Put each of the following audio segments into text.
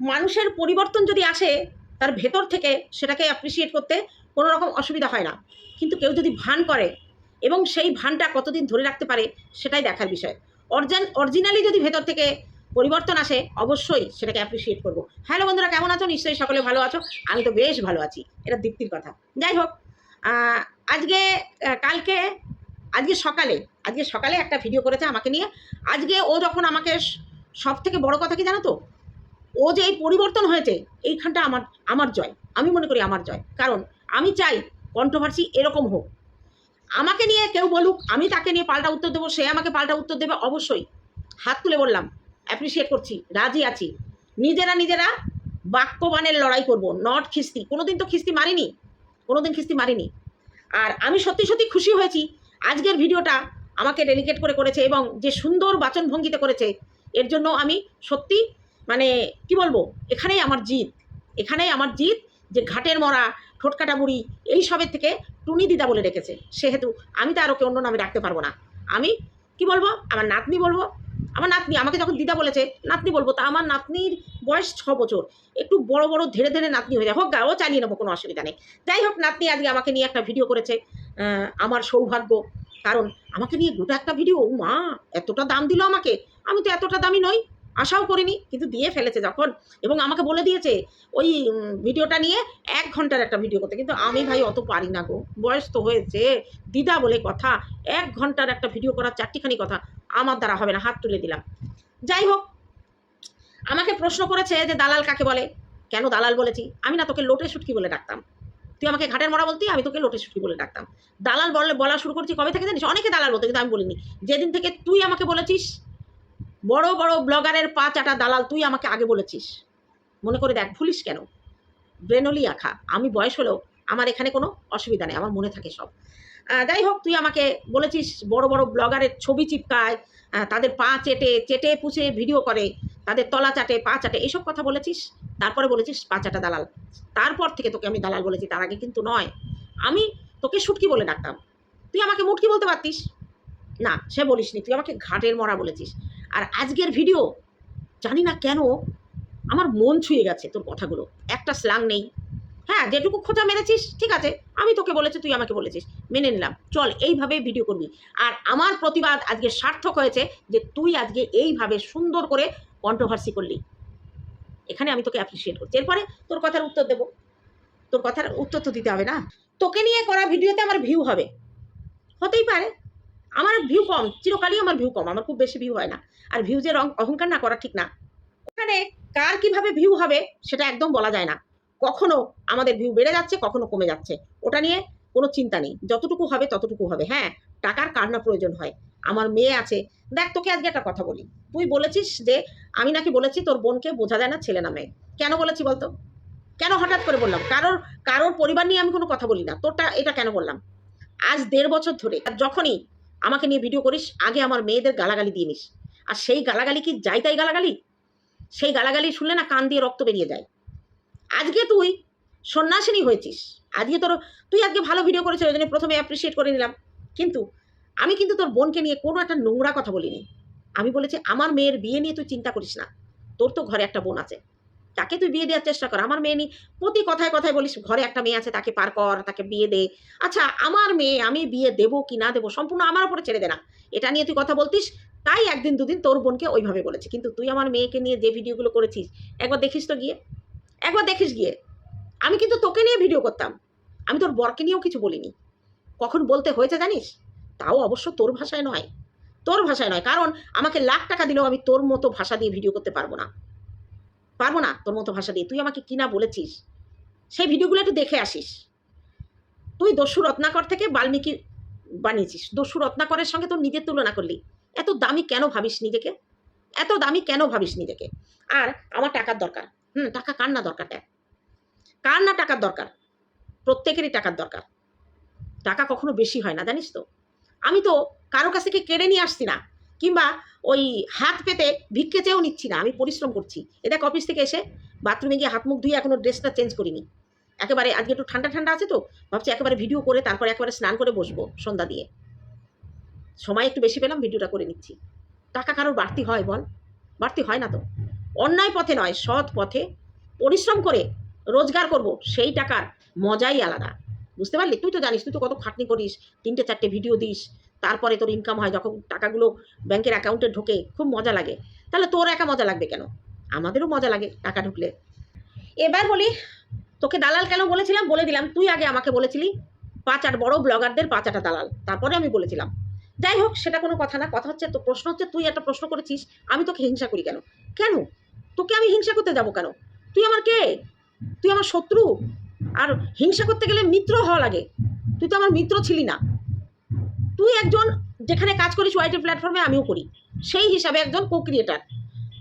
মানুষের পরিবর্তন যদি আসে, তার ভেতর থেকে সেটাকে অ্যাপ্রিসিয়েট করতে কোনো রকম অসুবিধা হয় না। কিন্তু কেউ যদি ভান করে এবং সেই ভানটা কতদিন ধরে রাখতে পারে, সেটাই দেখার বিষয়। অরজান অরিজিনালি যদি ভেতর থেকে পরিবর্তন আসে, অবশ্যই সেটাকে অ্যাপ্রিসিয়েট করব। হ্যালো বন্ধুরা, কেমন আছো? নিশ্চয়ই সকলে ভালো আছো। আমি তো বেশ ভালো আছি। এটা দীপ্তির কথা। যাই হোক আজকে কালকে, আজকে সকালে আজকে সকালে একটা ভিডিও করেছে আমাকে নিয়ে। আজকে ও যখন আমাকে সব থেকে বড় কথা কি জানো তো? ও যে এই পরিবর্তন হয়েছে, এইখানটা আমার আমার জয়। আমি মনে করি আমার জয়। কারণ আমি চাই কন্ট্রোভার্সি এরকম হোক। আমাকে নিয়ে কেউ বলুক, আমি তাকে নিয়ে পাল্টা উত্তর দেবো, সে আমাকে পাল্টা উত্তর দেবে অবশ্যই। হাত তুলে বললাম অ্যাপ্রিসিয়েট করছি, রাজি আছি। নিজেরা নিজেরা বাক্যবানের লড়াই করব নট খিস্তি। কোনোদিন তো খিস্তি মারিনি, কোনোদিন খিস্তি মারিনি। আর আমি সত্যি সত্যি খুশি হয়েছি, আজকের ভিডিওটা আমাকে ডেলিকেট করে করেছে এবং যে সুন্দর বাচনভঙ্গিতে করেছে, এর জন্য আমি সত্যি মানে কি বলব? এখানেই আমার জিত এখানেই আমার জিত যে ঘাটের মরা ঠোঁটকাটা বুড়ি, এই সবের থেকে টুনি দিদা বলে রেখেছে সেহেতু আমি তো আর ওকে অন্য নামে রাখতে পারব না। আমি কি বলব? আমার নাতনি বলব। আমার নাতনি, আমাকে যখন দিদা বলেছে, নাতনি বলব, তা আমার নাতনির বয়স ছ বছর। একটু বড় বড় ধীরে ধীরে নাতনি হয়ে যায়। হোক গা, ও চালিয়ে নেব, কোনো অসুবিধা নেই। যাই হোক, নাতনি আজকে আমাকে নিয়ে একটা ভিডিও করেছে আমার সৌভাগ্য। কারণ আমাকে নিয়ে গোটা একটা ভিডিও মা এতটা দাম দিল আমাকে। আমি তো এতটা দামি নই। আশাও করিনি, কিন্তু দিয়ে ফেলেছে যখন। এবং আমাকে বলে দিয়েছে, ওই ভিডিওটা নিয়ে এক ঘণ্টার একটা ভিডিও করতে। কিন্তু আমি ভাই অত পারি না গো। বয়স তো হয়েছে, দিদা বলে কথা, এক ঘণ্টার একটা ভিডিও করার চারটিখানি কথা আমার দ্বারা হবে না, হাত তুলে দিলাম। যাই হোক, আমাকে প্রশ্ন করেছে যে দালাল কাকে বলে? কেন দালাল বলেছি? আমি না তোকে লোটে সুটকি বলে ডাকতাম। তুই আমাকে ঘাটের মরা বলতি, আমি তোকে লোটে সুটকি বলে ডাকতাম। দালাল বলে, বলা শুরু করছি কবে থেকে জানিস? অনেকে দালাল বলতো, কিন্তু আমি বলিনি। যেদিন থেকে তুই আমাকে বলেছিস বড় বড় ব্লগারের পা চাটা দালাল, তুই আমাকে আগে বলেছিস। মনে করে দেখ, ভুলিস কেন? ব্রেনলি আখা আমি বয়স হলেও আমার এখানে কোনো অসুবিধা নেই, আমার মনে থাকে সব। যাই হোক, তুই আমাকে বলেছিস, বড় বড় ব্লগারের ছবি চিপকায় তাদের পা চেটে চেটে পুষে ভিডিও করে, তাদের তলা চাটে, পা চাটে এইসব কথা বলেছিস? তারপরে বলেছিস পা চাটা দালাল। তারপর থেকে তোকে আমি দালাল বলেছি, তার আগে কিন্তু নয়। আমি তোকে শুটকি বলে ডাকতাম। তুই আমাকে মুটকি বলতে পারতিস? না, সে বলিসনি। তুই আমাকে ঘাটের মরা বলেছিস। আর আজকের ভিডিও জানি না কেন আমার মন ছুঁয়ে গেছে তোর কথাগুলো। একটা স্লাং নেই। হ্যাঁ যেটুকু খোঁজা মেরেছিস, ঠিক আছে, আমি তোকে বলেছি, তুই আমাকে বলেছিস। মেনে নিলাম। চল এইভাবে ভিডিও করবি। আর আমার প্রতিবাদ আজকে সার্থক হয়েছে যে তুই আজকে এইভাবে সুন্দর করে কন্ট্রোভার্সি করলি। এখানে আমি তোকে অ্যাপ্রিসিয়েট করছি। এরপরে তোর কথার উত্তর দেবো। তোর কথার উত্তর তো দিতে হবে না। তোকে নিয়ে করা ভিডিওতে আমার ভিউ হবে। হতেই পারে। আমার ভিউ কম, চিরকালই আমার ভিউ কম, আমার খুব বেশি ভিউ হয় না। আর ভিউজের অহংকার না করা ঠিক না। ওখানে কার কীভাবে ভিউ হবে সেটা একদম বলা যায় না। কখনো আমাদের ভিউ বেড়ে যাচ্ছে, কখনো কমে যাচ্ছে। ওটা নিয়ে কোনো চিন্তা নেই। যতটুকু হবে ততটুকু হবে। হ্যাঁ টাকার কার না প্রয়োজন হয়? আমার মেয়ে আছে। দেখ, তোকে আজকে একটা কথা বলি। তুই বলেছিস যে, আমি নাকি বলেছি তোর বোনকে বোঝা যায় না ছেলে না মেয়ে। কেন বলেছি বলতো? কেন হঠাৎ করে বললাম? কারোর কারোর পরিবার নিয়ে আমি কোনো কথা বলি না। তোরটা, এটা কেন বললাম? আজ দেড় বছর ধরে, আর যখনই আমাকে নিয়ে ভিডিও করিস, আগে আমার মেয়েদের গালাগালি দিয়ে নিস। আর সেই গালাগালি কি যাই তাই গালাগালি? সেই গালাগালি শুনলে না কান দিয়ে রক্ত বেরিয়ে যায়। আজকে তুই সন্ন্যাসিনী হয়েছিস। আজকে তোর, তুই আজকে ভালো ভিডিও করেছিস, ওই জন্য প্রথমে অ্যাপ্রিসিয়েট করে নিলাম। কিন্তু আমি কিন্তু তোর বোনকে নিয়ে কোনো একটা নোংরা কথা বলিনি। আমি বলেছি, আমার মেয়ের বিয়ে নিয়ে তুই চিন্তা করিস না। তোর তো ঘরে একটা বোন আছে। তাকে তুই বিয়ে দেওয়ার চেষ্টা কর। আমার মেয়ে নিয়ে প্রতি কথায় কথায় বলিস, ঘরে একটা মেয়ে আছে, তাকে পার কর, তাকে বিয়ে দে। আচ্ছা আমার মেয়ে আমি বিয়ে দেবো কি না দেবো সম্পূর্ণ আমার উপরে ছেড়ে দে না। এটা নিয়ে তুই কথা বলতিস, তাই একদিন দুদিন তোর বোনকে ওইভাবে বলেছে। কিন্তু তুই আমার মেয়েকে নিয়ে যে ভিডিওগুলো করেছিস, একবার দেখিস তো গিয়ে। একবার দেখিস গিয়ে। আমি কিন্তু তোকে নিয়ে ভিডিও করতাম। আমি তোর বরকে নিয়েও কিছু বলিনি। কখন বলতে হয়েছে জানিস? তাও অবশ্য তোর ভাষায় নয়। তোর ভাষায় নয়। কারণ আমাকে লাখ টাকা দিলেও আমি তোর মতো ভাষা দিয়ে ভিডিও করতে পারব না। পারব না তোর মতো ভাষা দিয়ে। তুই আমাকে কিনা বলেছিস? সেই ভিডিওগুলো একটু দেখে আসিস। তুই দস্যু রত্নাকর থেকে বাল্মীকি বানিয়েছিস। দস্যু রত্নাকরের সঙ্গে তোর নিজের তুলনা করলি। এত দামি কেন ভাবিস নিজেকে? এত দামি কেন ভাবিস নিজেকে? আর আমার টাকার দরকার। হুম, টাকা কার না দরকার দেখ। কার না টাকার দরকার? প্রত্যেকেরই টাকার দরকার। টাকা কখনো বেশি হয় না, জানিস তো? আমি তো কারও কাছ থেকে কেড়ে নিয়ে আসছি না। কিংবা ওই হাত পেতে ভিক্ষে চেয়েও নিচ্ছি না, আমি পরিশ্রম করছি। এ দেখ অফিস থেকে এসে বাথরুমে গিয়ে হাত মুখ ধুয়ে এখনও ড্রেসটা চেঞ্জ করিনি। একেবারে আজকে একটু ঠান্ডা ঠান্ডা আছে তো, ভাবছি একেবারে ভিডিও করে তারপরে একেবারে স্নান করে বসবো সন্ধ্যা দিয়ে। সময় একটু বেশি পেলাম ভিডিওটা করে নিচ্ছি। টাকা কারোর বাড়তি হয় বল? বাড়তি হয় না তো। অন্যায় পথে নয়, সৎ পথে পরিশ্রম করে রোজগার করব, সেই টাকার মজাই আলাদা। বুঝতে পারলি? তুই তো জানিস, তুই তো কত খাটনি করিস, তিনটে চারটে ভিডিও দিস তারপরে তোর ইনকাম হয় যখন টাকাগুলো ব্যাংকের অ্যাকাউন্টে ঢোকে, খুব মজা লাগে। তাহলে তোর একা মজা লাগবে কেন? আমাদেরও মজা লাগে টাকা ঢুকলে। এবার বলি, তোকে দালাল কেন বলেছিলাম? বলে দিলাম, তুই আগে আমাকে বলেছিলি, পাঁচ আট বড় ব্লগারদের পাঁচ আটা দালাল। তারপরে আমি বলেছিলাম। যাই হোক, সেটা কোনো কথা না, কথা হচ্ছে তো প্রশ্ন হচ্ছে, তুই একটা প্রশ্ন করেছিস, আমি তোকে হিংসা করি কেন? কেন? তোকে আমি হিংসা করতে যাব কেন? তুই আমার কে? তুই আমার শত্রু? আর হিংসা করতে গেলে মিত্র হওয়া লাগে। তুই তো আমার মিত্র ছিলি না। তুই একজন যেখানে কাজ করিস ওয়াইটি প্ল্যাটফর্মে আমিও করি। সেই হিসাবে একজন কো ক্রিয়েটার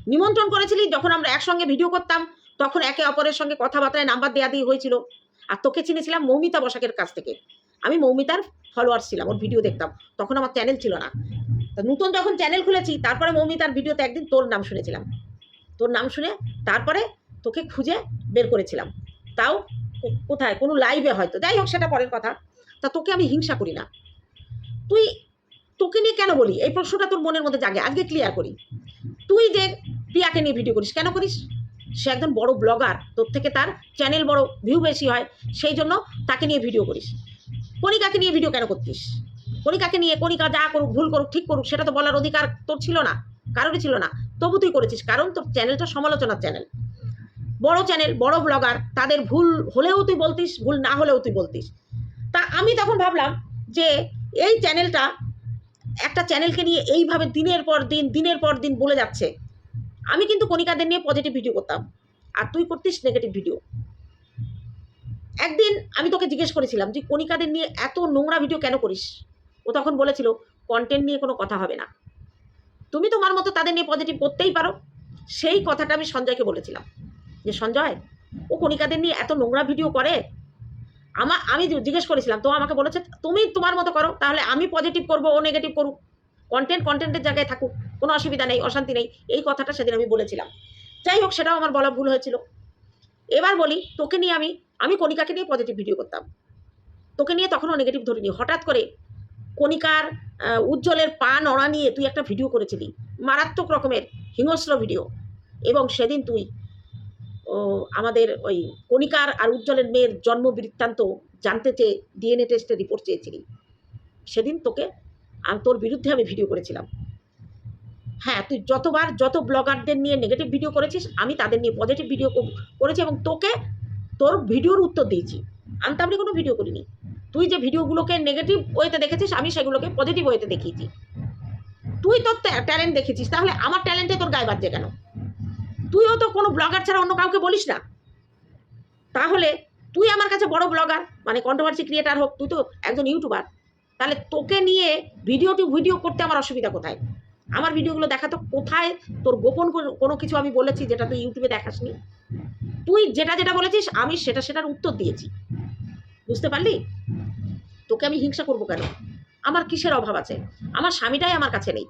নিমন্ত্রণ করেছিলি যখন আমরা একসঙ্গে ভিডিও করতাম, তখন একে অপরের সঙ্গে কথাবার্তায় নাম্বার দেওয়া দিয়ে হয়েছিল। আর তোকে চিনেছিলাম মৌমিতা বসাকের কাছ থেকে। আমি মৌমিতার ফলোয়ার ছিলাম, ওর ভিডিও দেখতাম। তখন আমার চ্যানেল ছিল না। তা নতুন যখন চ্যানেল খুলেছি, তারপরে মৌমিতার ভিডিওতে একদিন তোর নাম শুনেছিলাম। তোর নাম শুনে তারপরে তোকে খুঁজে বের করেছিলাম। তাও কোথায়? কোনো লাইভে হয়তো। যাই হোক, সেটা পরের কথা। তা তোকে আমি হিংসা করি না। তুই তোকে নিয়ে কেন বলি? এই প্রশ্নটা তোর মনের মধ্যে জাগে। আজকে ক্লিয়ার করি। তুই যে প্রিয়াকে নিয়ে ভিডিও করিস, কেন করিস? সে একজন বড় ব্লগার তোর থেকে তার চ্যানেল বড় ভিউ বেশি হয়, সেই জন্য তাকে নিয়ে ভিডিও করিস। কণিকাকে নিয়ে ভিডিও কেন করতিস? কণিকাকে নিয়ে কণিকা যা করুক, ভুল করুক, ঠিক করুক, সেটা তো বলার অধিকার তোর ছিল না, কারোরই ছিল না। তবু তুই করেছিস, কারণ তোর চ্যানেলটা সমালোচনার চ্যানেল বড় চ্যানেল বড় ব্লগার তাদের ভুল হলেও তুই বলতিস, ভুল না হলেও তুই বলতিস। তা আমি তখন ভাবলাম যে এই চ্যানেলটা একটা চ্যানেলকে নিয়ে এইভাবে দিনের পর দিন, দিনের পর দিন বলে যাচ্ছে। আমি কিন্তু কণিকাদের নিয়ে পজিটিভ ভিডিও করতাম। আর তুই করতিস নেগেটিভ ভিডিও একদিন আমি তোকে জিজ্ঞেস করেছিলাম যে, কণিকাদের নিয়ে এত নোংরা ভিডিও কেন করিস? ও তখন বলেছিল কন্টেন্ট নিয়ে কোনো কথা হবে না। তুমি তোমার মতো তাদের নিয়ে পজিটিভ করতেই পারো। সেই কথাটা আমি সঞ্জয়কে বলেছিলাম। যে, সঞ্জয়, ও কণিকাদের নিয়ে এত নোংরা ভিডিও করে আমার, আমি জিজ্ঞেস করেছিলাম, তো আমাকে বলেছে, তুমি তোমার মতো করো, তাহলে আমি পজিটিভ করব, ও নেগেটিভ করুক। কন্টেন্ট কন্টেন্টের জায়গায় থাকুক, কোনো অসুবিধা নেই, অশান্তি নেই। এই কথাটা সেদিন আমি বলেছিলাম। যাই হোক, সেটাও আমার বলা ভুল হয়েছিল। এবার বলি, তোকে নিয়ে আমি আমি কণিকাকে নিয়ে পজিটিভ ভিডিও করতাম। তোকে নিয়ে তখনও নেগেটিভ ধরিনি। হঠাৎ করে কণিকার উজ্জ্বলের পা নড়া নিয়ে তুই একটা ভিডিও করেছিলি, মারাত্মক রকমের হিংস্র ভিডিও এবং সেদিন তুই আমাদের ওই কণিকার আর উজ্জ্বলের মেয়ের জন্ম বৃত্তান্ত জানতে চেয়ে ডিএনএ টেস্টের রিপোর্ট চেয়েছিলি। সেদিন তোকে আমি তোর বিরুদ্ধে আমি ভিডিও করেছিলাম। হ্যাঁ তুই যতবার যত ব্লগারদের নিয়ে নেগেটিভ ভিডিও করেছিস, আমি তাদের নিয়ে পজিটিভ ভিডিও করেছি এবং তোকে তোর ভিডিওর উত্তর দিয়েছি। আমি তো আনতামনি কোনো ভিডিও করিনি। তুই যে ভিডিওগুলোকে নেগেটিভ ওয়েতে দেখেছিস, আমি সেগুলোকে পজিটিভ ওয়েতে দেখিয়েছি। তুই তোর ট্যালেন্ট দেখেছিস তাহলে আমার ট্যালেন্টে তোর গায়ে বাজছে কেন? তুইও তো কোনো ব্লগার ছাড়া অন্য কাউকে বলিস না। তাহলে তুই আমার কাছে বড় ব্লগার মানে কন্ট্রোভার্সি ক্রিয়েটার হোক, তুই তো একজন ইউটিউবার তাহলে তোকে নিয়ে ভিডিওটি ভিডিও করতে আমার অসুবিধা কোথায়? আমার ভিডিওগুলো দেখা তো কোথায়? তোর গোপন কোনো- কোনো কিছু আমি বলেছি যেটা তুই ইউটিউবে দেখাসনি? তুই যেটা যেটা বলেছিস, আমি সেটা সেটার উত্তর দিয়েছি। বুঝতে পারলি? তোকে আমি হিংসা করব কেন? আমার কিসের অভাব আছে? আমার স্বামীটাই আমার কাছে নেই।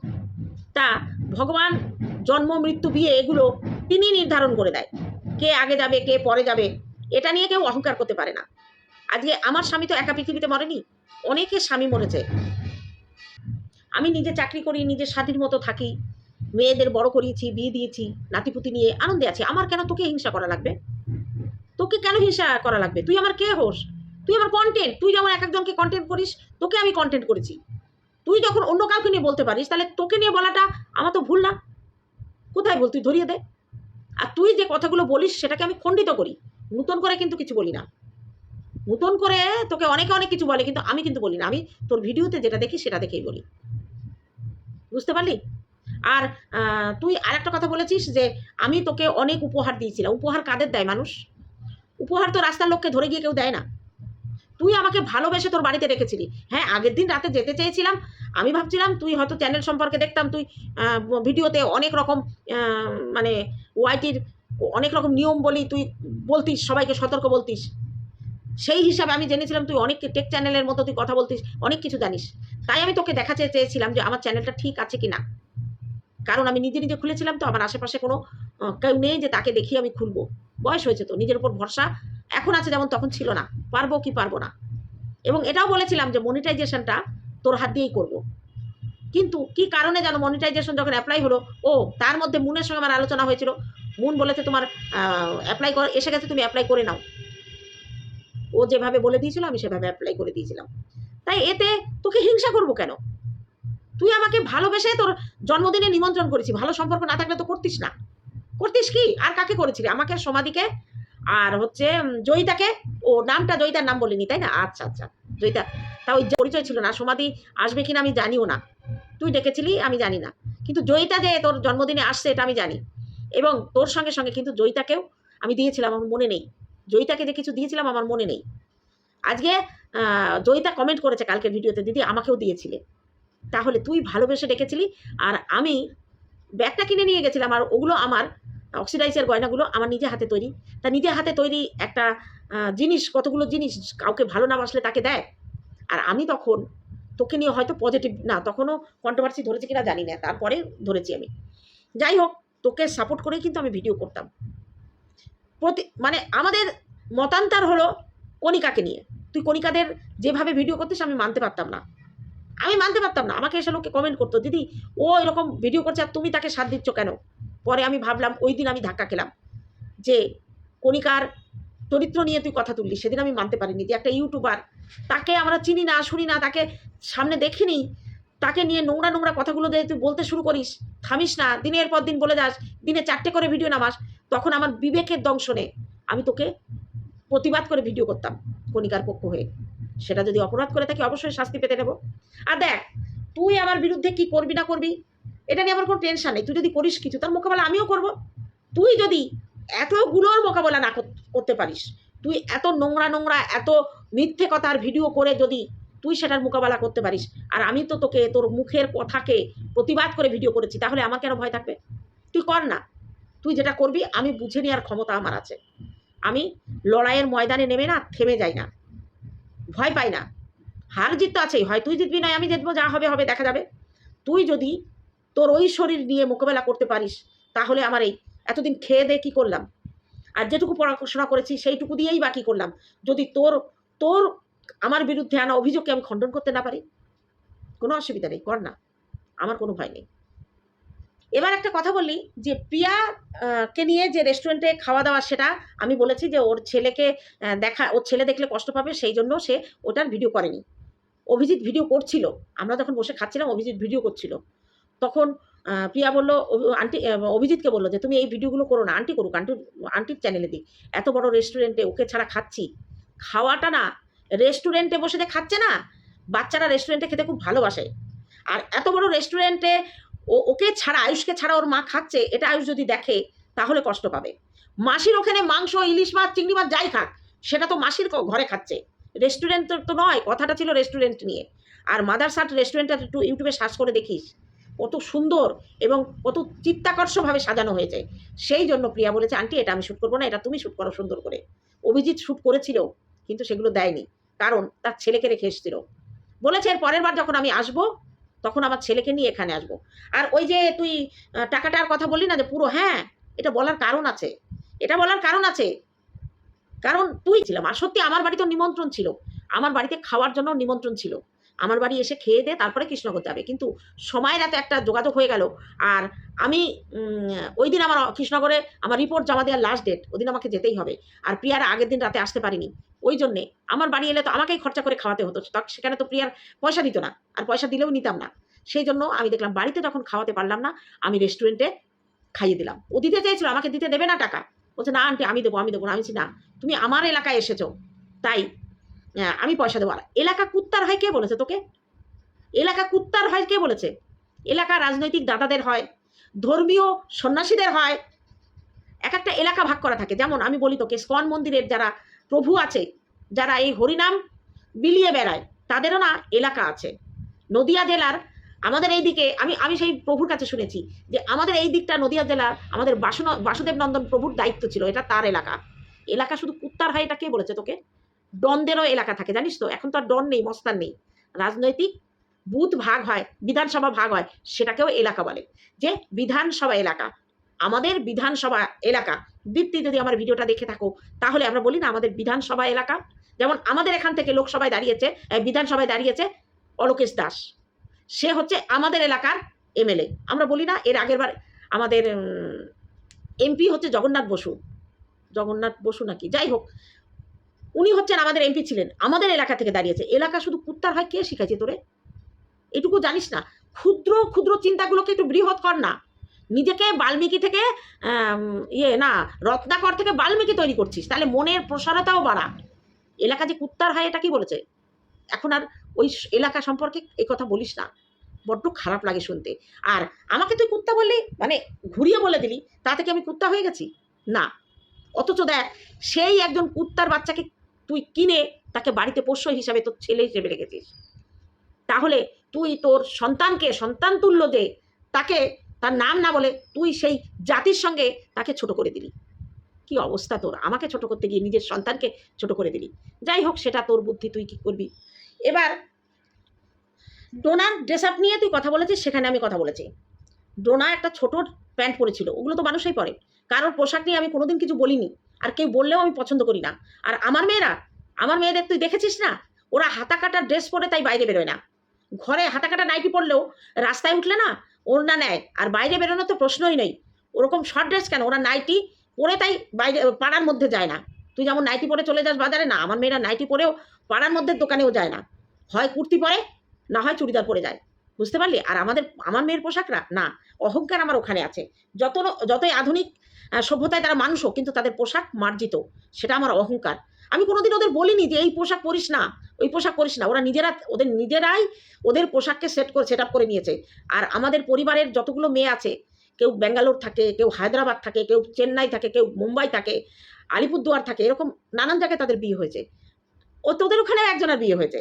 তা ভগবান জন্ম, মৃত্যু, বিয়ে, এগুলো তিনি নির্ধারণ করে দেয়। কে আগে যাবে, কে পরে যাবে, এটা নিয়ে কেউ অহংকার করতে পারে না। আজকে আমার স্বামী তো একা পৃথিবীতে মরেনি, অনেকের স্বামী মরেছে। আমি নিজে চাকরি করি, নিজে স্বাধীন মতো থাকি, মেয়েদের বড় করিয়েছি, বিয়ে দিয়েছি, নাতিপুতি নিয়ে আনন্দে আছি। আমার কেন তোকে হিংসা করা লাগবে? তোকে কেন হিংসা করা লাগবে? তুই আমার কে হোস? তুই আমার কন্টেন্ট তুই যেমন এক একজনকে কন্টেন্ট করিস, তোকে আমি কন্টেন্ট করেছি। তুই যখন অন্য কাউকে নিয়ে বলতে পারিস, তাহলে তোকে নিয়ে বলাটা আমার তো ভুল না। কোথায় বল তুই ধরিয়ে দে। আর তুই যে কথাগুলো বলিস সেটাকে আমি খণ্ডিত করি। নূতন করে কিন্তু কিছু বলি না। নূতন করে তোকে অনেকে অনেক কিছু বলে, কিন্তু আমি কিন্তু বলি না। আমি তোর ভিডিওতে যেটা দেখি সেটা দেখেই বলি। বুঝতে পারলি? আর তুই আর একটা কথা বলেছিস যে আমি তোকে অনেক উপহার দিয়েছিলাম। উপহার কাদের দেয় মানুষ? উপহার তো রাস্তার লোককে ধরে গিয়ে কেউ দেয় না। তুই আমাকে ভালোবেসে তোর বাড়িতে রেখেছিলি। হ্যাঁ আগের দিন রাতে যেতে চেয়েছিলাম, আমি ভাবছিলাম তুই হয়তো চ্যানেল সম্পর্কে দেখতাম, তুই ভিডিওতে অনেক রকম মানে ওয়াইটির অনেক রকম নিয়ম বলি তুই বলতিস, সবাইকে সতর্ক বলতিস। সেই হিসাবে আমি জেনেছিলাম তুই অনেক টেক চ্যানেলের মতো তুই কথা বলতিস, অনেক কিছু জানিস। তাই আমি তোকে দেখাতে চেয়েছিলাম যে আমার চ্যানেলটা ঠিক আছে কি না কারণ আমি নিজে নিজে খুলেছিলাম তো, আমার আশেপাশে কোনো কেউ নেই যে তাকে দেখিয়ে আমি খুলবো। বয়স হয়েছে তো, নিজের উপর ভরসা এখন আছে যেমন তখন ছিল না। পারব কি পারব না। এবং এটাও বলেছিলাম যে মনিটাইজেশনটা তোর হাত দিয়েই করব। কিন্তু কি কারণে যেন মনিটাইজেশন যখন অ্যাপ্লাই হলো? ও, তার মধ্যে মুনের সঙ্গে আমার আলোচনা হয়েছিল। মুন বলেছে তোমার অ্যাপ্লাই কর, এসে গেছে, তুমি অ্যাপ্লাই করে নাও। ও যেভাবে বলে দিয়েছিল, আমি সেভাবে অ্যাপ্লাই করে দিয়েছিলাম। তাই এতে তোকে হিংসা করব কেন? তুই আমাকে ভালোবেসে তোর জন্মদিনে নিমন্ত্রণ করেছি। ভালো সম্পর্ক না থাকলে তো করতিস না। করতিস কি? আর কাকে করেছিলি? আমাকে সমাধিকে আর হচ্ছে জয়িতাকে, ও নামটা জয়িতার নাম বলিনি, তাই না? আচ্ছা আচ্ছা জয়িতা। তা ওই পরিচয় ছিল না সমাধি আসবে কিনা আমি জানিও না। তুই ডেকেছিলি, আমি জানি না। কিন্তু জয়িতা যে তোর জন্মদিনে আসছে, এটা আমি জানি। এবং তোর সঙ্গে সঙ্গে কিন্তু জয়িতাকেও আমি দিয়েছিলাম, আমার মনে নেই। জয়িতাকে যে কিছু দিয়েছিলাম, আমার মনে নেই। আজকে জয়িতা কমেন্ট করেছে কালকের ভিডিওতে, দিদি আমাকেও দিয়েছিলে। তাহলে তুই ভালোবেসে ডেকেছিলি, আর আমি ব্যাগটা কিনে নিয়ে গেছিলাম, আর ওগুলো আমার অক্সিডাইজের গয়নাগুলো আমার নিজে হাতে তৈরি। তা নিজে হাতে তৈরি একটা জিনিস, কতগুলো জিনিস কাউকে ভালো না বাসলে তাকে দেয়। আর আমি তখন, তোকে নিয়ে হয়তো পজিটিভ না, তখনও কন্ট্রোভার্সি ধরেছে কিনা জানি না, তারপরে ধরেছি আমি। যাই হোক, তোকে সাপোর্ট করেই কিন্তু আমি ভিডিও করতাম। প্রতি মানে আমাদের মতান্তর হলো কণিকাকে নিয়ে। তুই কণিকাদের যেভাবে ভিডিও করতিস আমি মানতে পারতাম না। আমি মানতে পারতাম না। আমাকে এসে লোকে কমেন্ট করতো, দিদি, ও এরকম ভিডিও করছে আর তুমি তাকে সাথ দিচ্ছ কেন? পরে আমি ভাবলাম ওই দিন আমি ধাক্কা খেলাম যে, কণিকার চরিত্র নিয়ে তুই কথা তুললি, সেদিন আমি মানতে পারিনি যে একটা ইউটিউবার, তাকে আমরা চিনি না, শুনি না, তাকে সামনে দেখিনি, তাকে নিয়ে নোংরা নোংরা কথাগুলো দিয়ে তুই বলতে শুরু করিস, থামিস না, দিনের পর দিন বলে যাস, দিনে চারটে করে ভিডিও নামাস, তখন আমার বিবেকের দংশনে আমি তোকে প্রতিবাদ করে ভিডিও করতাম কণিকার পক্ষ হয়ে। সেটা যদি অপরাধ করে থাকি, অবশ্যই শাস্তি পেতে নেব। আর দেখ, তুই আমার বিরুদ্ধে কি করবি না করবি এটা নিয়ে আমার কোনো টেনশন নেই। তুই যদি করিস কিছু, তার মোকাবেলা আমিও করব। তুই যদি এতগুলোর মোকাবেলা না করতে পারিস, তুই এত নোংরা নোংরা, এত মিথ্যে কথার ভিডিও করে যদি তুই সেটার মোকাবেলা করতে পারিস, আর আমি তো তোকে, তোর মুখের কথাকে প্রতিবাদ করে ভিডিও করেছি, তাহলে আমার কেন ভয় থাকবে? তুই কর না। তুই যেটা করবি, আমি বুঝে নেওয়ার ক্ষমতা আমার আছে। আমি লড়াইয়ের ময়দানে নেমে না, থেমে যাই না। ভয় পাই না। হার জিত তো আছেই। হয় তুই জিতবি, নয় আমি জিতবো, যা হবে হবে, দেখা যাবে। তুই যদি তোর ওই শরীর নিয়ে মোকাবেলা করতে পারিস, তাহলে আমার এই এতদিন খেয়ে দিয়ে কী করলাম? আর যেটুকু পড়াশোনা করেছি সেইটুকু দিয়েই বাকি করলাম? যদি তোর তোর আমার বিরুদ্ধে আনা অভিযোগকে আমি খণ্ডন করতে না পারি? কোনো অসুবিধা নেই, কর না। আমার কোনো ভয় নেই। এবার একটা কথা বললি যে প্রিয়া কে নিয়ে যে রেস্টুরেন্টে খাওয়া দাওয়া সেটা আমি বলেছি যে ওর ছেলেকে দেখা, ওর ছেলে দেখলে কষ্ট পাবে, সেই জন্য সে ওটার ভিডিও করেনি। অভিজিৎ ভিডিও করছিল। আমরা যখন বসে খাচ্ছিলাম, অভিজিৎ ভিডিও করছিল। তখন প্রিয়া বলল আন্টি অভিজিৎকে বলল যে, তুমি এই ভিডিওগুলো করো না, আন্টি করুক আন্টি আন্টির চ্যানেলে দিক। এত বড় রেস্টুরেন্টে ওকে ছাড়া খাচ্ছি। খাওয়াটা না, রেস্টুরেন্টে বসে খাচ্ছে না, বাচ্চারা রেস্টুরেন্টে খেতে খুব ভালোবাসে। আর এত বড় রেস্টুরেন্টে ও, ওকে ছাড়া, আয়ুষকে ছাড়া ওর মা খাচ্ছে, এটা আয়ুষ যদি দেখে, তাহলে কষ্ট পাবে। মাসির ওখানে মাংস, ইলিশ মাছ, চিংড়ি মাছ যাই খাক, সেটা তো মাসির ঘরে খাচ্ছে। রেস্টুরেন্ট তো- নয়, কথাটা ছিল রেস্টুরেন্ট নিয়ে। আর মাদার সাট রেস্টুরেন্টটা একটু ইউটিউবে সার্চ করে দেখিস। কত সুন্দর এবং কত চিত্তাকর্ষভাবে সাজানো হয়েছে। সেই জন্য প্রিয়া বলেছে, আন্টি, এটা আমি শ্যুট করব না, এটা তুমি শ্যুট করো সুন্দর করে। অভিজিৎ শ্যুট করেছিল, কিন্তু সেগুলো দেয়নি, কারণ তার ছেলেকে রেখে এসেছিল। বলেছে এর পরের বার যখন আমি আসব, তখন আমার ছেলেকে নিয়ে এখানে আসব। আর ওই যে তুই টাকাটার কথা বললি না যে পুরো হ্যাঁ এটা বলার কারণ আছে। এটা বলার কারণ আছে। কারণ তুই ছিলাম, আর সত্যি আমার বাড়িতে নিমন্ত্রণ ছিল। আমার বাড়িতে খাওয়ার জন্য নিমন্ত্রণ ছিল। আমার বাড়ি এসে খেয়ে দে তারপরে কৃষ্ণনগর যাবে। কিন্তু সময়ের এত একটা যোগাযোগ হয়ে গেল। আর আমি ওই দিন আমার কৃষ্ণনগরে আমার রিপোর্ট জমা দেওয়ার লাস্ট ডেট ওদিন আমাকে যেতেই হবে। আর প্রিয়ার আগের দিন রাতে আসতে পারিনি। ওই জন্যে আমার বাড়ি এলে তো আমাকেই খরচা করে খাওয়াতে হতো। সেখানে তো প্রিয়ার পয়সা দিত না। আর পয়সা দিলেও নিতাম না। সেই জন্য আমি দেখলাম বাড়িতে যখন খাওয়াতে পারলাম না। আমি রেস্টুরেন্টে খাইয়ে দিলাম। ও দিতে চেয়েছিল, আমাকে দিতে দেবে না টাকা? বলছে, না আন্টি, আমি দেবো আমি দেবো আমি না, তুমি আমার এলাকায় এসেছ। তাই আমি পয়সা দেবো। এলাকা কুত্তার হয় কে বলেছে তোকে? এলাকা কুত্তার হয় কে বলেছে? এলাকা রাজনৈতিক দাদাদের হয়, ধর্মীয় সন্ন্যাসীদের হয়। এক একটা এলাকা ভাগ করা থাকে। যেমন আমি বলি তোকে, স্কন মন্দিরের যারা প্রভু আছে, যারা এই হরিনাম বিলিয়ে বেড়ায়, তাদেরও না এলাকা আছে। নদিয়া জেলার আমাদের এই দিকে আমি আমি সেই প্রভুর কাছে শুনেছি যে আমাদের এই দিকটা নদিয়া জেলার আমাদের বাসুদেব নন্দন প্রভুর দায়িত্ব ছিল, এটা তার এলাকা। এলাকা শুধু কুত্তার হয় এটা কে বলেছে তোকে? ডনদেরও এলাকা থাকে, জানিস তো? এখন তো আর ডন নেই, মস্তান নেই। রাজনৈতিক বুথ ভাগ হয়, বিধানসভা ভাগ হয়, সেটাকেও এলাকা বলে। যে বিধানসভা এলাকা, আমাদের বিধানসভা এলাকা, দীপ্তি যদি আমার ভিডিওটা দেখে থাকো, তাহলে আমরা বলি না আমাদের বিধানসভা এলাকা। যেমন আমাদের এখান থেকে লোকসভায় দাঁড়িয়েছে বিধানসভায় দাঁড়িয়েছে অলোকেশ দাস। সে হচ্ছে আমাদের এলাকার এমএলএ। আমরা বলি না এর আগের বার আমাদের এমপি হচ্ছে জগন্নাথ বসু। জগন্নাথ বসু নাকি? যাই হোক উনি হচ্ছেন আমাদের এমপি ছিলেন, আমাদের এলাকা থেকে দাঁড়িয়েছে। এলাকা শুধু কুত্তার হয়, কে শিখাইছে তোরে? এটুকু জানিস না। ক্ষুদ্র ক্ষুদ্র চিন্তাগুলোকে একটু বৃহৎ কর না। নিজেকে বাল্মীকি থেকে ইয়ে না, রত্নাকর থেকে বাল্মীকি তৈরি করছিস, তাহলে মনের প্রসারতাও বাড়া। এলাকা যে কুত্তার হয়, এটা কি বলেছে? এখন আর ওই এলাকা সম্পর্কে এই কথা বলিস না। বড্ড খারাপ লাগে শুনতে। আর আমাকে তুই কুত্তা বললি মানে ঘুরিয়ে বলে দিলি, তা থেকে আমি কুত্তা হয়ে গেছি? না। অথচ দেখ, সেই একজন কুত্তার বাচ্চাকে তুই কিনে তাকে বাড়িতে পোষ্য হিসাবে তোর ছেলে হিসেবে রেখেছিস। তাহলে তুই তোর সন্তানকে সন্তান তুল্য যে তাকে তার নাম না বলে তুই সেই জাতির সঙ্গে তাকে ছোট করে দিলি। কি অবস্থা তোর? আমাকে ছোট করতে গিয়ে নিজের সন্তানকে ছোট করে দিলি। যাই হোক, সেটা তোর বুদ্ধি, তুই কি করবি? এবার ডোনার ড্রেস আপ নিয়ে তুই কথা বলেছিস, সেখানে আমি কথা বলেছি। ডোনা একটা ছোট প্যান্ট পরেছিল, ওগুলো তো মানুষই পরে। কারোর পোশাক নিয়ে আমি কোনোদিন কিছু বলিনি। আর কেউ বললেও আমি পছন্দ করি না। আর আমার মেয়েরা, আমার মেয়েদের তুই দেখেছিস না? ওরা হাতা কাটা ড্রেস পরে তাই বাইরে বেরোয় না। ঘরে হাতা কাটা নাইটি পরলেও রাস্তায় উঠলে না ওর না নেয়। আর বাইরে বেরোনো তো প্রশ্নই নেই। ওরকম শর্ট ড্রেস কেন? ওরা নাইটি পরে তাই বাইরে, পাড়ার মধ্যে যায় না। তুই যেমন নাইটি পরে চলে যাস বাজারে, না, আমার মেয়েরা নাইটি পরেও পাড়ার মধ্যে দোকানেও যায় না। হয় কুর্তি পরে, না হয় চুড়িদার পরে যায়। বুঝতে পারলি? আর আমাদের, আমার মেয়ের পোশাকরা, না, অহংকার আমার ওখানে আছে। যত যতই আধুনিক সভ্যতায় তারা মানুষ হোক কিন্তু তাদের পোশাক মার্জিত, সেটা আমার অহংকার। আমি কোনোদিন ওদের বলিনি যে এই পোশাক পরিস না, ওই পোশাক পরিস না। ওরা নিজেরা, ওদের নিজেরাই ওদের পোশাককে সেট করে সেট আপ করে নিয়েছে। আর আমাদের পরিবারের যতগুলো মেয়ে আছে, কেউ ব্যাঙ্গালোর থাকে, কেউ হায়দ্রাবাদ থাকে, কেউ চেন্নাই থাকে, কেউ মুম্বাই থাকে, আলিপুরদুয়ার থাকে, এরকম নানান জায়গায় তাদের বিয়ে হয়েছে। ও, তোদের ওখানে একজনের বিয়ে হয়েছে।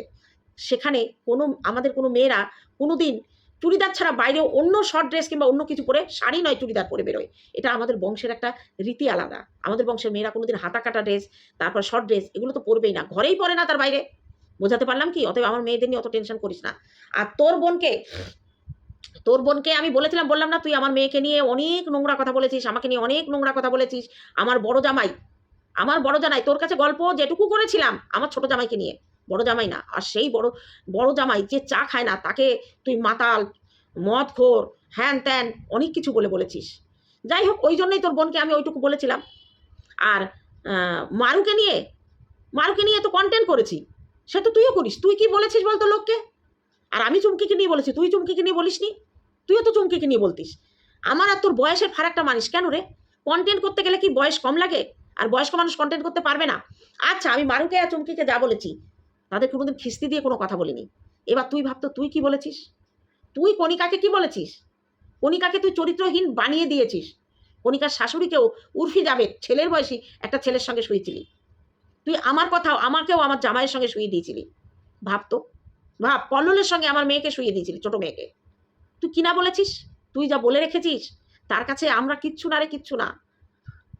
সেখানে কোনো, আমাদের কোনো মেয়েরা কোনো দিন চুড়িদার ছাড়া বাইরে অন্য শর্ট ড্রেস কিংবা অন্য কিছু পরে শাড়ি নয় চুড়িদার পরে বেরোয়। এটা আমাদের বংশের একটা রীতি আলাদা। আমাদের বংশের মেয়েরা কোনোদিন হাতা কাটা ড্রেস তারপর শর্ট ড্রেস এগুলো তো পরবেই না। ঘরেই পরে না তার বাইরে। বোঝাতে পারলাম কি? অতএব আমার মেয়েদের নিয়ে অত টেনশন করিস না। আর তোর বোনকে তোর বোনকে আমি বলেছিলাম, বললাম না, তুই আমার মেয়েকে নিয়ে অনেক নোংরা কথা বলেছিস, আমাকে নিয়ে অনেক নোংরা কথা বলেছিস। আমার বড় জামাই, আমার বড় জামাই, তোর কাছে গল্প যেটুকু করেছিলাম আমার ছোট জামাইকে নিয়ে। বড় জামাই না। আর সেই বড় বড় জামাই যে চা খায় না, তাকে তুই মাতাল মদ খোর হ্যান ত্যান অনেক কিছু বলে বলেছিস। যাই হোক, ওই জন্যই তোর বোনকে আমি ওইটুকু বলেছিলাম। আর মারুকে নিয়ে মারুকে নিয়ে তো কন্টেন্ট করেছি, সে তো তুইও করিস। তুই কি বলেছিস বলতো লোককে? আর আমি চুমকিকে নিয়ে বলেছি, তুই চুমকিকে নিয়ে বলিসনি? তুইও তো চুমকিকে নিয়ে বলতিস। আমার আর তোর বয়সের ফারাকটা মানিস কেন রে? কন্টেন্ট করতে গেলে কি বয়স কম লাগে? আর বয়স্ক মানুষ কন্টেন্ট করতে পারবে না? আচ্ছা আমি মারুকে আর চুমকিকে যা বলেছি তাদের কোনোদিন খিস্তি দিয়ে কোনো কথা বলিনি। এবার তুই ভাবতো, তুই কি বলেছিস? তুই কণিকাকে কি বলেছিস? কণিকাকে তুই চরিত্রহীন বানিয়ে দিয়েছিস। কণিকার শাশুড়িকেও উর্ফি যাবে ছেলের বয়সী একটা ছেলের সঙ্গে শুয়েছিলি। তুই আমার কথাও, আমাকেও আমার জামাইয়ের সঙ্গে শুয়ে দিয়েছিলি। ভাবতো, ভাব কল্লোলের সঙ্গে আমার মেয়েকে শুয়ে দিয়েছিলি, ছোট মেয়েকে। তুই কিনা বলেছিস? তুই যা বলে রেখেছিস, তার কাছে আমরা কিচ্ছু না রে, কিচ্ছু না।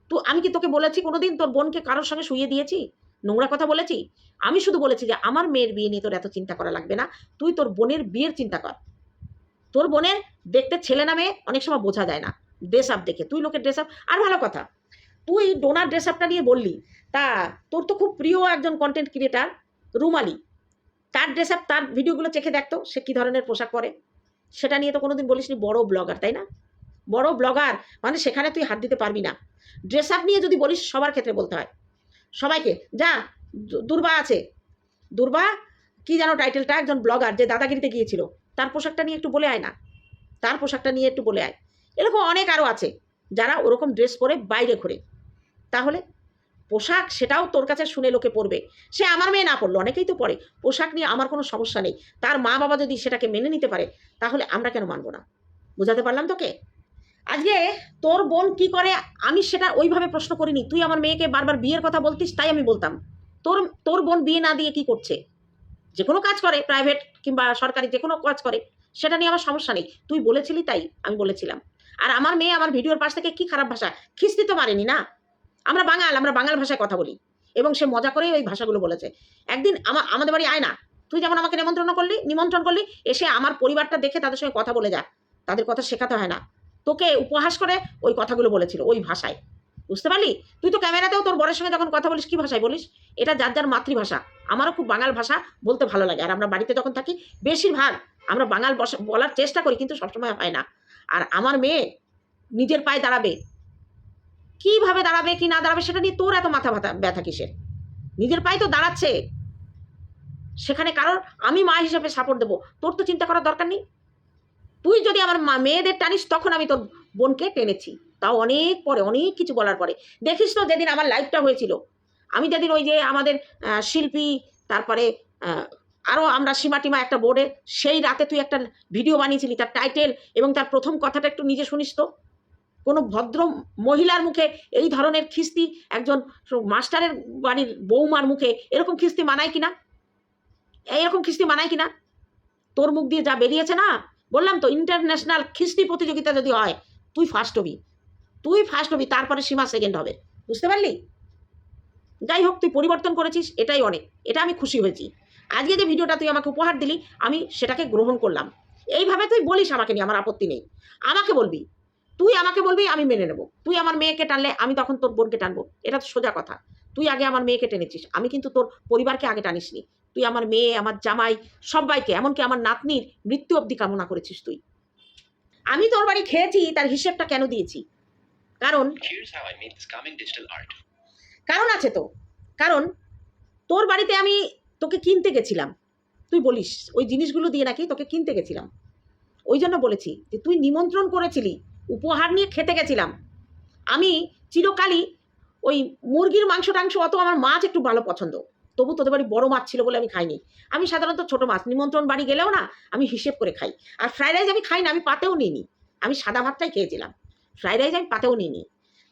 তো আমি কি তোকে বলেছি কোনোদিন তোর বোনকে কারোর সঙ্গে শুয়ে দিয়েছি? নোংরা কথা বলেছি? আমি শুধু বলেছি যে আমার মেয়ের বিয়ে নিয়ে তোর এত চিন্তা করা লাগবে না। তুই তোর বোনের বিয়ের চিন্তা কর। তোর বোনের দেখতে ছেলে নামে অনেক সময় বোঝা যায় না। ড্রেস আপ দেখে। তুই লোকের ড্রেস আপ আর ভালো কথা, তুই ডোনার ড্রেস আপটা নিয়ে বললি, তা তোর তো খুব প্রিয় একজন কন্টেন্ট ক্রিয়েটার রুমালি। তার ড্রেস আপ তার ভিডিওগুলো চেখে দেখতো সে কী ধরনের পোশাক পরে। সেটা নিয়ে তো কোনোদিন বলিসনি, বড় ব্লগার তাই না? বড় ব্লগার মানে সেখানে তুই হাত দিতে পারবি না। ড্রেস আপ নিয়ে যদি বলিস, সবার ক্ষেত্রে বলতে হয়। সবাইকে, যা দুর্বা আছে। দুর্বা, কি জানো টাইটেলটা? একজন ব্লগার যে দাদাগিরিতে গিয়েছিল। তার পোশাকটা নিয়ে একটু বলে আয় না। তার পোশাকটা নিয়ে একটু বলে আয়। এরকম অনেক আরও আছে, যারা ওরকম ড্রেস পরে বাইরে ঘোরে। তাহলে, পোশাক সেটাও তোর কাছে শুনে লোকে পরবে। সে আমার মেয়ে না পড়ল, অনেকেই তো পড়ে। পোশাক নিয়ে আমার কোনো সমস্যা নেই। তার মা বাবা যদি সেটাকে মেনে নিতে পারে, তাহলে আমরা কেন মানবো না? বোঝাতে পারলাম তোকে? আজকে তোর বোন কি করে? আমি সেটা ওইভাবে প্রশ্ন করিনি। তুই আমার মেয়েকে বারবার বিয়ের কথা বলতিস, তাই আমি বলতাম। তোর তোর বোন বিয়ে না দিয়ে কি করছে? যে কোনো কাজ করে প্রাইভেট কিংবা সরকারি যে কোনো কাজ করে। সেটা নিয়ে আমার সমস্যা নেই। তুই বলেছিলি তাই আমি বলেছিলাম। আর আমার মেয়ে আমার ভিডিওর পাশ থেকে কি খারাপ ভাষা? খিস্তি তো মারেনি না? আমরা বাঙাল আমরা বাঙাল ভাষায় কথা বলি। এবং সে মজা করেই ওই ভাষাগুলো বলেছে। একদিন আমার আমাদের বাড়ি আয় না। তুই যেমন আমাকে নিমন্ত্রণ করলি নিমন্ত্রণ করলি, এসে আমার পরিবারটা দেখে তাদের সঙ্গে কথা বলে যা। তাদের কথা শেখাতে হয় না। তোকে উপহাস করে ওই কথাগুলো বলেছিল, ওই ভাষায়। বুঝতে পারলি? তুই তো ক্যামেরাতেও তোর বরের সঙ্গে যখন কথা বলিস, কি ভাষায় বলিস? এটা যার যার মাতৃভাষা। আমারও খুব বাঙাল ভাষা বলতে ভালো লাগে। আর আমরা বাড়িতে যখন থাকি, বেশিরভাগ আমরা বাঙাল বলার চেষ্টা করি, কিন্তু সবসময় হয় না। আর আমার মেয়ে নিজের পায়ে দাঁড়াবে। কীভাবে দাঁড়াবে, কি না দাঁড়াবে, সেটা নিয়ে তোর এত মাথা ব্যথা ব্যথা কিসের? নিজের পায়ে তো দাঁড়াচ্ছে। সেখানে কারোর আমি মা হিসেবে সাপোর্ট দেবো। তোর তো চিন্তা করার দরকার নেই। তুই যদি আমার মা মেয়েদের টানিস, তখন আমি তোর বোনকে টেনেছি। তাও অনেক পরে, অনেক কিছু বলার পরে। দেখিস তো যেদিন আমার লাইফটা হয়েছিল। আমি যেদিন ওই যে আমাদের শিল্পী, তারপরে আরও আমরা সীমা টিমা একটা বোর্ডে সেই রাতে তুই একটা ভিডিও বানিয়েছিলি, তার টাইটেল এবং তার প্রথম কথাটা একটু নিজে শুনিস তো। কোনো ভদ্র মহিলার মুখে এই ধরনের খিস্তি, একজন মাস্টারের বাড়ির বৌমার মুখে এরকম খিস্তি মানায় কিনা? এইরকম খিস্তি মানায় কিনা? তোর মুখ দিয়ে যা বেরিয়েছে না বললাম তো ইন্টারন্যাশনাল খিস্তি প্রতিযোগিতা যদি হয়, তুই ফার্স্ট হবি। তুই ফার্স্ট হবি, তারপরে সীমা সেকেন্ড হবে। বুঝতে পারলি? যাই হোক, তুই পরিবর্তন করেছিস, এটাই অনেক। এটা আমি খুশি হয়েছি। আজকে যে ভিডিওটা তুই আমাকে উপহার দিলি, আমি সেটাকে গ্রহণ করলাম। এইভাবে তুই বলিস আমাকে নিয়ে, আমার আপত্তি নেই। আমাকে বলবি। তুই আমাকে বলবি, আমি মেনে নেব। তুই আমার মেয়েকে টানলে, আমি তখন তোর বোনকে টানবো। এটা তো সোজা কথা। তুই আগে আমার মেয়েকে টেনেছিস। আমি কিন্তু তোর পরিবারকে আগে টানিসনি। তুই আমার মেয়ে আমার জামাই সবাইকে এমনকি আমার নাতনির মৃত্যু অবধি কামনা করেছিস তুই। আমি তোর বাড়ি খেয়েছি তার হিসেবটা কেন দিয়েছি? কারণ. কারণ আছে তো। কারণ তোর বাড়িতে আমি তোকে কিনতে গেছিলাম। তুই বলিস ওই জিনিসগুলো দিয়ে নাকি তোকে কিনতে গেছিলাম। ওই জন্য বলেছি যে তুই নিমন্ত্রণ করেছিলি উপহার নিয়ে খেতে গেছিলাম। আমি চিরকালই ওই মুরগির মাংস টাংস অত আমার মাছ একটু ভালো পছন্দ। তবু তোদের বাড়ি বড় মাছ ছিল বলে আমি খাইনি। আমি সাধারণত ছোট মাছ, নিমন্ত্রণ বাড়ি গেলেও না আমি হিসেব করে খাই। আর ফ্রাইড রাইস আমি খাই না আমি পাতেও নিইনি। আমি সাদা ভাতটাই খেয়েছিলাম। ফ্রাইড রাইস আমি পাতেও নিইনি।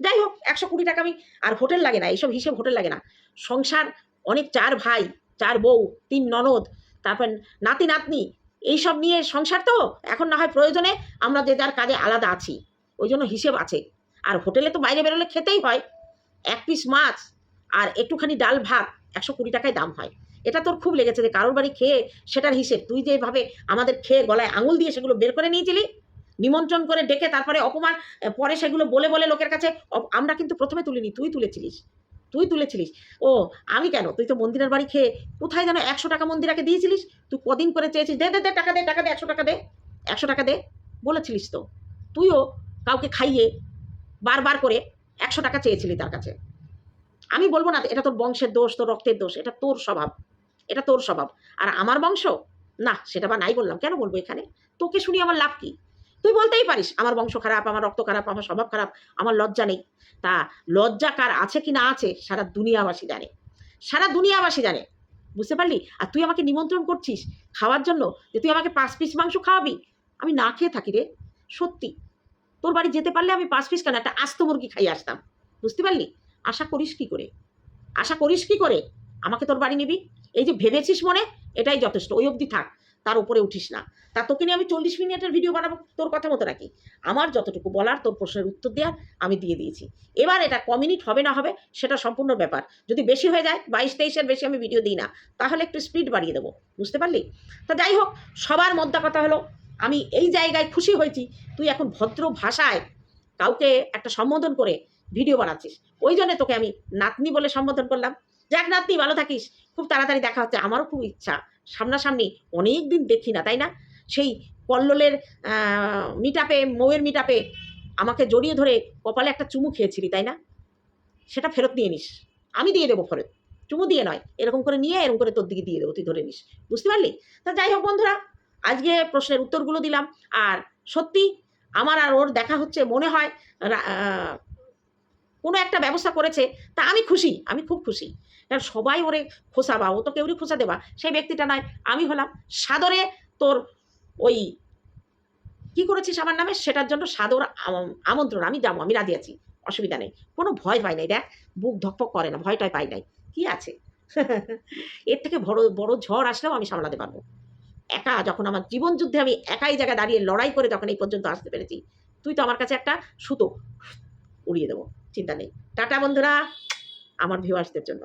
যাই হোক, একশো কুড়ি টাকা আমি, আর হোটেল লাগে না, এইসব হিসেব হোটেল লাগে না। সংসার, অনেক চার ভাই, চার বউ, তিন ননদ, তারপর নাতি, নাতনি, এইসব নিয়ে সংসার তো, এখন না হয় প্রয়োজনে আমরা যে যার কাজে আলাদা আছি, ওই জন্য হিসেব আছে। আর হোটেলে তো বাইরে বেরোলে খেতেই হয়। এক পিস মাছ আর একটুখানি ডাল ভাত একশো কুড়ি টাকায় দাম হয়। এটা তোর খুব লেগেছে যে কারোর বাড়ি খেয়ে সেটার হিসেব। তুই যেভাবে আমাদের খেয়ে গলায় আঙুল দিয়ে সেগুলো বের করে নিয়েছিলি, নিমন্ত্রণ করে ডেকে তারপরে অপমান পরে সেগুলো বলে বলে লোকের কাছে আমরা কিন্তু প্রথমে তুলিনি, তুই তুলেছিলিস তুই তুলেছিলিস। ও, আমি কেন? তুই তো মন্দিরের বাড়ি খেয়ে কোথায় যেন একশো টাকা মন্দিরাকে দিয়েছিলিস? তুই কদিন করে চেয়েছিস, দে দে দে, টাকা দে টাকা দে, একশো টাকা দে, একশো টাকা দে, বলেছিলিস তো। তুইও কাউকে খাইয়ে বারবার করে একশো টাকা চেয়েছিলি তার কাছে। আমি বলব না, এটা তোর বংশের দোষ, তোর রক্তের দোষ, এটা তোর স্বভাব। এটা তোর স্বভাব। আর আমার বংশ? না, সেটা বা নাই বললাম। কেন বলব এখানে? তোকে শুনি আমার লাভ কি? তুই বলতেই পারিস, আমার বংশ খারাপ, আমার রক্ত খারাপ, আমার স্বভাব খারাপ, আমার লজ্জা নেই। তা লজ্জা কার আছে কি না আছে, সারা দুনিয়াবাসী জানে। সারা দুনিয়াবাসী জানে। বুঝতে পারলি? আর তুই আমাকে নিমন্ত্রণ করছিস খাওয়ার জন্য যে তুই আমাকে পাঁচ পিস মাংস খাওয়াবি? আমি না খেয়ে থাকি রে, সত্যি। তোর বাড়ি যেতে পারলে আমি পাঁচ পিস কেন? একটা আস্ত মুরগি খাইয়ে আসতাম। বুঝতে পারলি? আশা করিস কি করে? আশা করিস কি করে? আমাকে তোর বাড়ি নিবি? এই যে ভেবেছিস মনে, এটাই যথেষ্ট। ওই অবধি থাক, তার উপরে উঠিস না। তা তোকে নিয়ে আমি চল্লিশ মিনিটের ভিডিও বানাবো, তোর কথা মতো রাখি। আমার যতটুকু বলার, তোর প্রশ্নের উত্তর দেওয়ার আমি দিয়ে দিয়েছি। এবার এটা ক মিনিট হবে না হবে, সেটা সম্পূর্ণ ব্যাপার। যদি বেশি হয়ে যায়, বাইশ তেইশের বেশি আমি ভিডিও দিই না, তাহলে একটু স্পিড বাড়িয়ে দেবো। বুঝতে পারলি? তা যাই হোক, সবার মধ্যে কথা হলো, আমি এই জায়গায় খুশি হয়েছি। তুই এখন ভদ্র ভাষায় কাউকে একটা সম্বোধন করে ভিডিও বানাচ্ছিস। ওই জন্য তোকে আমি নাতনি বলে সম্বোধন করলাম। যাক নাতনি, ভালো থাকিস। খুব তাড়াতাড়ি দেখা হচ্ছে। আমারও খুব ইচ্ছা। সামনাসামনি অনেক দিন দেখি না, তাই না? সেই কল্লোলের মিটাপে মৌয়ের মিটাপে আমাকে জড়িয়ে ধরে কপালে একটা চুমু খেয়েছিলি, তাই না? সেটা ফেরত নিয়ে নিস। আমি দিয়ে দেবো ফেরত। চুমু দিয়ে নয়। এরকম করে নিয়ে এরকম করে তোর দিকে দিয়ে দেবো। তুই ধরে নিস। বুঝতে পারলি? তা যাই হোক বন্ধুরা, আজকে প্রশ্নের উত্তরগুলো দিলাম। আর সত্যি, আমার আর ওর দেখা হচ্ছে মনে হয় কোনো একটা ব্যবস্থা করেছে, তা আমি খুশি, আমি খুব খুশি। কারণ সবাই ওরে খোসাবা ও তো কেউরই খোসা দেবা, সেই ব্যক্তিটা নয়, আমি হলাম সাদরে তোর ওই কি করেছিস আমার নামে? সেটার জন্য সাদর আম- আমন্ত্রণ, আমি যাব, আমি রাজি আছি, অসুবিধা নেই। কোনো ভয় পাই নাই, দেখ, বুক ধকপক করে না, ভয়টাই পাই নাই। কি আছে? এর থেকে বড় বড় ঝড় আসলেও আমি সামলাতে পারব। একা যখন আমার জীবন যুদ্ধে আমি একাই জায়গায় দাঁড়িয়ে লড়াই করে যখন এই পর্যন্ত আসতে পেরেছি, তুই তো আমার কাছে একটা সুতো উড়িয়ে দেবো চিন্তা নেই। টাটা বন্ধুরা আমার ভিউয়ার্সদের জন্য।